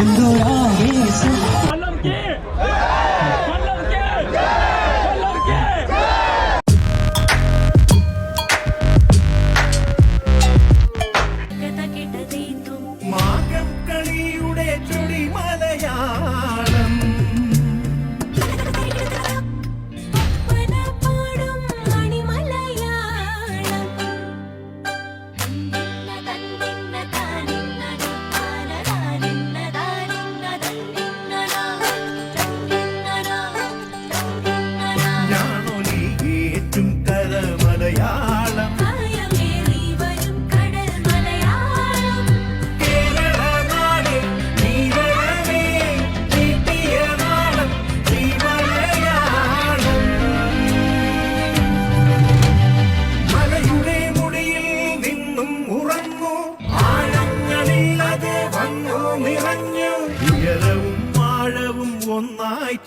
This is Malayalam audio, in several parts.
흔들어 있을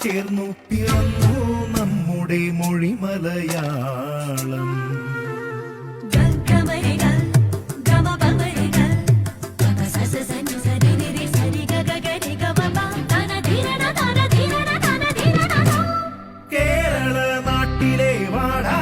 ചേർന്നു പിറന്നു നമ്മുടെ മൊഴി മലയാളം കേരള നാട്ടിലെ വാടാ